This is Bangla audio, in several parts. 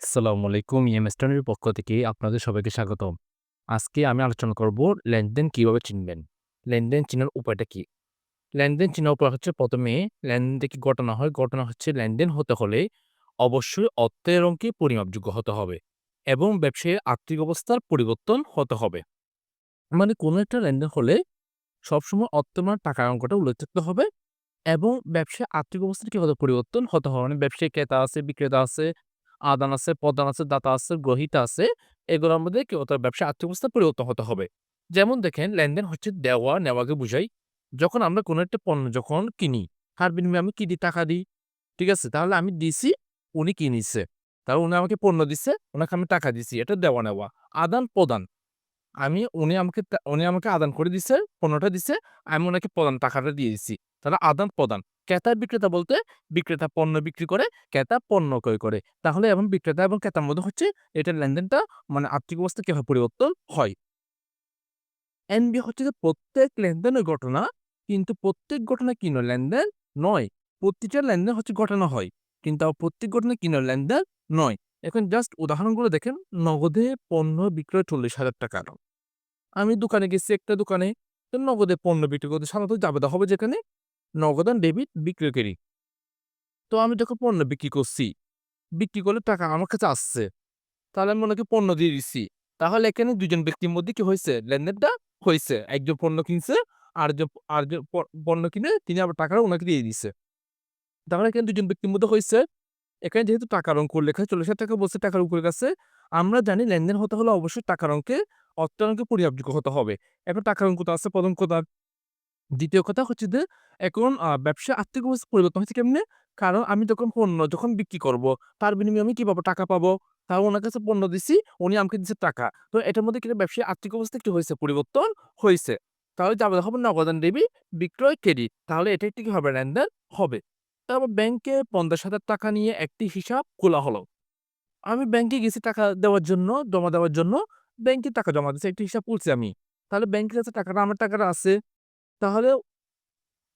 আসসালামু আলাইকুম ইএমএসটনের পক্ষ থেকে আপনাদের সবাইকে স্বাগতম। আজকে আমি আলোচনা করব লেনদেন কীভাবে চিনবেন? লেনদেন চেনার উপায়টা কি? লেনদেন চেনার উপায় হচ্ছে ১ম এ লেনদেনটা কি ঘটনা হয়? ঘটনা হচ্ছে লেনদেন হতে হলে অবশ্যই অর্থের অঙ্কে পরিমাপযোগ্য হতে হবে এবং ব্যবসায়ীর আর্থিক অবস্থার পরিবর্তন হতে হবে। মানে কোনো একটা লেনদেন হলে সবসময় অর্থের মানে টাকার অঙ্কটা উল্লেখ থাকতে হবে এবং ব্যবসায় আর্থিক অবস্থার কি হতে পরিবর্তন হতে হবে। মানে ব্যবসায়ী ক্রেতা আছে, বিক্রেতা আছে, আদান আছে, প্রদান আছে, দাতা আছে, গ্রহীতা আছে। এগুলোর মধ্যে কেউ হতে হবে? ব্যবসায় আর্থিক অবস্থার পরিবর্তন হতে হবে। যেমন দেখেন লেনদেন হচ্ছে দেওয়া নেওয়াকে বুঝাই যখন আমরা কোনো একটা পণ্য যখন কিনি, তার বিনিময়ে আমি কি দিই? টাকা দিই। ঠিক আছে? তাহলে আমি দিছি, উনি কিনিছে। তাহলে উনি আমাকে পণ্য দিছে, ওনাকে আমি টাকা দিছি। এটা দেওয়া নেওয়া। আদান প্রদান। আমি উনি আমাকে উনি আমাকে আদান করে দিছে, পণ্যটা দিছে, আমি উনাকে প্রদান টাকাটা দিয়ে দিছি। তাহলে আদান প্রদান। ক্রেতা বিক্রেতা বলতে বিক্রেতা পণ্য বিক্রি করে, ক্রেতা পণ্য ক্রয় করে। তাহলে এবং বিক্রেতা এবং ক্রেতার মধ্যে হচ্ছে এটার লেনদেনটা মানে আর্থিক অবস্থা কীভাবে পরিবর্তন হয়। এনবি হচ্ছে যে প্রত্যেক লেনদেনের ঘটনা, কিন্তু প্রত্যেক ঘটনা কি নয়? লেনদেন নয়। প্রতিটা লেনদেন হচ্ছে ঘটনা হয়। কিন্তু প্রত্যেক ঘটনা কি নয়? লেনদেন নয়। এখন জাস্ট উদাহরণগুলো দেখেন, নগদে পণ্য বিক্রয় ৳৪০,০০০ আমি দোকানে গেছি একটা দোকানে, নগদে পণ্য বিক্রি করতে সাধারণত জাবেদা হবে যেখানে নগদান ডেবিট বিক্রয়কারী। তো আমি যখন পণ্য বিক্রি করছি, বিক্রি করলে টাকা আমার কাছে আসছে। তাহলে আমি ওনাকে পণ্য দিয়ে দিচ্ছি তাহলে এখানে দুজন ব্যক্তির মধ্যে কি হয়েছে লেনদেনটা হয়েছে একজন পণ্য কিনছে, আরেকজন প পণ্য কিনে তিনি আবার টাকাটা ওনাকে দিয়ে দিছে। তাহলে এখানে দুজন ব্যক্তির মধ্যে হয়েছে এখানে যেহেতু টাকার অঙ্ক উল্লেখ হয় ৳৪০,০০০ বলছে টাকার উপরে গেছে। আমরা জানি লেনদেন হতে হলে অবশ্যই টাকার অঙ্কে অর্থের অঙ্কে পরিমাপযোগ্য হতে হবে। এখন টাকার অঙ্ক তো আছে ১ম কথা। দ্বিতীয় কথা হচ্ছে যে এখন আ ব্যবসার আর্থিক অবস্থা পরিবর্তন হচ্ছে কেমনে? কারণ আমি যখন পণ্য যখন বিক্রি করব, তার বিনিময়ে আমি কি পাবো? টাকা পাবো। তাও ওনার কাছে পণ্য দিছি, উনি আমাকে দিচ্ছে টাকা। তো এটার মধ্যে কিন্তু ব্যবসায়িক আর্থিক অবস্থা কি হয়েছে পরিবর্তন হয়েছে তাহলে জাবেদা হবে নগদান দেবী বিক্রয় ক্রেডিট। তাহলে এটা একটি কি হবে? লেনদেন হবে। তারপর ব্যাংকে ৳৫০,০০০ নিয়ে একটি হিসাব খোলা হলো। আমি ব্যাংকে গেছি টাকা দেওয়ার জন্য, জমা দেওয়ার জন্য। ব্যাংকে টাকা জমা দিছি। একটি হিসাব খুলছি আমি। তাহলে ব্যাংকের কাছে টাকাটা আমার টাকাটা আছে। তাহলে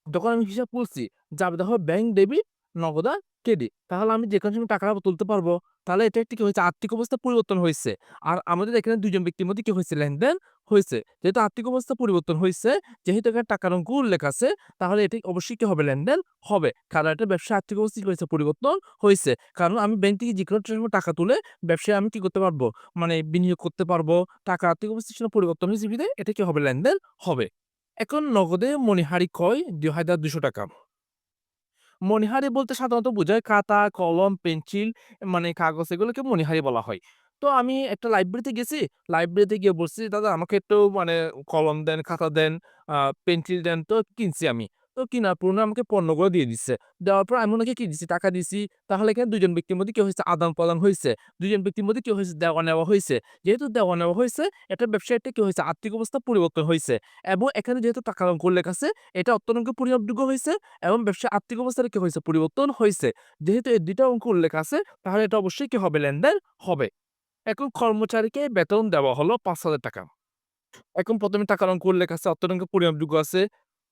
যখন আমি হিসাব খুলছি, জাবেদা দেখো ব্যাংক ডেবিট, নগদান ক্রেডিট। তাহলে আমি যেকোনো সময় টাকাটা তুলতে পারব। তাহলে এটা একটি কি হয়েছে? আর্থিক অবস্থা পরিবর্তন হয়েছে আর আমাদের এখানে দুজন ব্যক্তির মধ্যে কি হয়েছে লেনদেন হয়েছে যেহেতু আর্থিক অবস্থা পরিবর্তন হয়েছে যেহেতু এখানে টাকার অঙ্ক উল্লেখ আছে, তাহলে এটি অবশ্যই কি হবে? লেনদেন হবে। কারণ এটা ব্যবসার আর্থিক অবস্থা কি হয়েছে? পরিবর্তন হয়েছে কারণ আমি ব্যাংক থেকে যে কোনো টাকা তুলে ব্যবসায় আমি কি করতে পারব? মানে বিনিয়োগ করতে পারব। টাকা আর্থিক অবস্থার জন্য পরিবর্তন হয়েছে এটা কি হবে? লেনদেন হবে। এখন নগদে মণিহারি ক্রয় ৳২,২০০ মণিহারি বলতে সাধারণত বোঝায় খাতা, কলম, পেন্সিল মানে কাগজ এগুলোকে মণিহারি বলা হয়। তো আমি একটা লাইব্রেরিতে গেছি। লাইব্রেরিতে গিয়ে বলছি, "দাদা আমাকে একটু মানে কলম দেন, খাতা দেন, পেন্সিল দেন।" তো কিনছি আমি। তো কিনার পর উনি আমাকে পণ্যগুলো দিয়ে দিছে। দেওয়ার পর আমি উনাকে কি দিছি? টাকা দিছি। তাহলে এখানে ২ জন ব্যক্তির মধ্যে কি হইছে? আদান-প্রদান হইছে। ২ জন ব্যক্তির মধ্যে কি হইছে? দেওয়া-নেওয়া হইছে। যেহেতু দেওয়া-নেওয়া হইছে, এটা ব্যবসায়ীটা কি হইছে? আর্থিক অবস্থা পরিবর্তন হইছে। এবং এখানে যেহেতু অঙ্ক উল্লেখ আছে, এটা অর্থের পরিমাপযোগ্য হইছে এবং ব্যবসার আর্থিক অবস্থাটা কি হইছে? পরিবর্তন হয়েছে যেহেতু এই ২ টা অঙ্ক উল্লেখ আছে, তাহলে এটা অবশ্যই কি হবে? লেনদেন হবে। এখন কর্মচারীকে বেতন দেওয়া হলো ৳৫,০০০ এখন ১ম এ টাকার অঙ্ক উল্লেখ আছে, অঙ্ক পরিমাপযোগ্য আছে।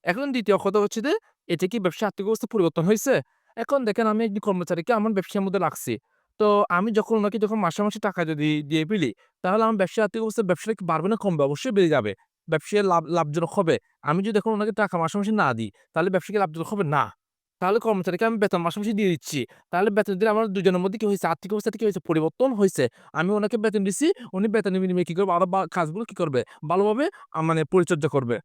এখন দ্বিতীয় কথা হচ্ছে যে, এটা কি ব্যবসার আর্থিক অবস্থা পরিবর্তন হয়েছে এখন দেখেন আমি একটি কর্মচারীকে আমার ব্যবসার মধ্যে রাখছি। তো আমি যখন ওনাকে যখন মাসে, মাসে টাকা যদি দিয়ে ফেলি, তাহলে আমার ব্যবসার আর্থিক অবস্থা ব্যবসাটা কি বাড়বে না কমবে? অবশ্যই বেড়ে যাবে। ব্যবসায় লাভ লাভজনক হবে। আমি যদি এখন ওনাকে টাকা মাসে, মাসে না দিই, তাহলে ব্যবসা কি লাভজনক হবে? না। তাহলে কর্মচারীকে আমি বেতন মাসে, মাসে দিয়ে দিচ্ছি। তাহলে বেতন দিলে আমার ২ জনের মধ্যে কি হয়েছে আর্থিক অবস্থাটা কি হয়েছে পরিবর্তন হয়েছে আমি ওনাকে বেতন দিচ্ছি উনি বেতনের বিনিময়ে কী করবে? আরও বা কাজগুলো কী করবে? ভালোভাবে মানে পরিচর্যা করবে।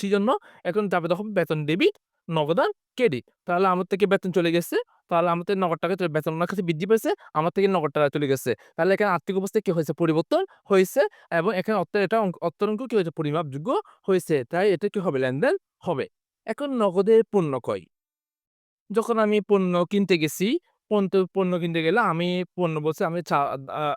সেজন্য এখন জাবেদা হবে বেতন ডেবিট, নগদান ক্রেডিট। তাহলে আমার থেকে বেতন চলে গেছে। তাহলে আমাদের নগদ টাকা বেতন উনার কাছে বৃদ্ধি পেয়েছে, আমার থেকে নগদ টাকা চলে গেছে। তাহলে এখানে আর্থিক অবস্থায় কি হয়েছে? পরিবর্তন হয়েছে এবং এখানে অর্থের এটা অর্থের অঙ্ক কি হয়েছে? পরিমাপযোগ্য হয়েছে। তাই এটা কি হবে? লেনদেন হবে। এখন নগদে পণ্য কয় যখন আমি পণ্য কিনতে গেছি, পন্ত পণ্য কিনতে গেলে আমি পণ্য বলছে আমি চা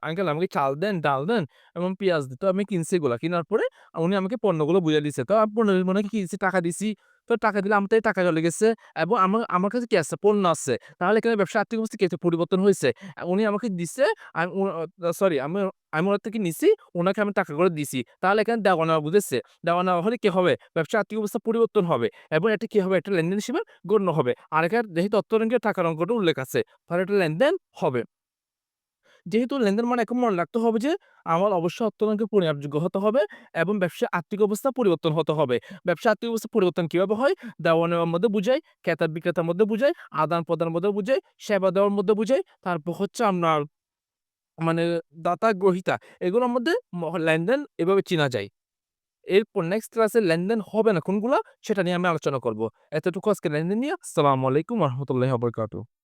আঙ্কেল আমাকে চাল দেন, ডাল দেন এবং পেঁয়াজ দিত আমি কিনছি এগুলা। কিনার পরে উনি আমাকে পণ্যগুলো বুঝে দিছে। তো আমি পণ্যের মনে কি দিছি? টাকা দিছি। তো টাকা দিলে থেকে টাকা চলে গেছে এবং আমার আমার কাছে কি আছে? পণ্য আছে। তাহলে এখানে ব্যবসার আর্থিক অবস্থা কি হয়েছে? পরিবর্তন হয়েছে। উনি আমাকে দিছে, সরি আমি আমি ওনার থেকে নিছি, ওনাকে আমি টাকা করে দিছি। তাহলে এখানে দেওয়া-নেওয়া বুঝেছে? দেওয়া-নেওয়া হলে কী হবে? ব্যবসার আর্থিক অবস্থা পরিবর্তন হবে এবং এটা কী হবে? একটা লেনদেন হিসেবে গণ্য হবে। আর এখানে যেহেতু অর্থের টাকার অঙ্কটা উল্লেখ আছে, তাহলে এটা লেনদেন হবে। যেহেতু লেনদেন মানে এখন মনে রাখতে হবে যে আমার অবশ্যই অর্থনৈতিক পরিমাপযোগ্য হতে হবে এবং ব্যবসার আর্থিক অবস্থা পরিবর্তন হতে হবে। ব্যবসা আর্থিক অবস্থা পরিবর্তন কীভাবে হয়? দেওয়া নেওয়ার মধ্যে বুঝাই, ক্রেতা বিক্রেতার মধ্যে বুঝাই, আদান-প্রদানের মধ্যে বুঝাই, সেবা দেওয়ার মধ্যে বুঝাই, তারপর হচ্ছে আপনার মানে দাতা গ্রহীতা এগুলোর মধ্যে লেনদেন এভাবে চিনা যায়। এরপর নেক্সট ক্লাসে লেনদেন হবে না কোনগুলা সেটা নিয়ে আমি আলোচনা করব। এতটুকু আজকে লেনদেন নিয়ে আসসালামু আলাইকুম রাহমাতুল্লাহি।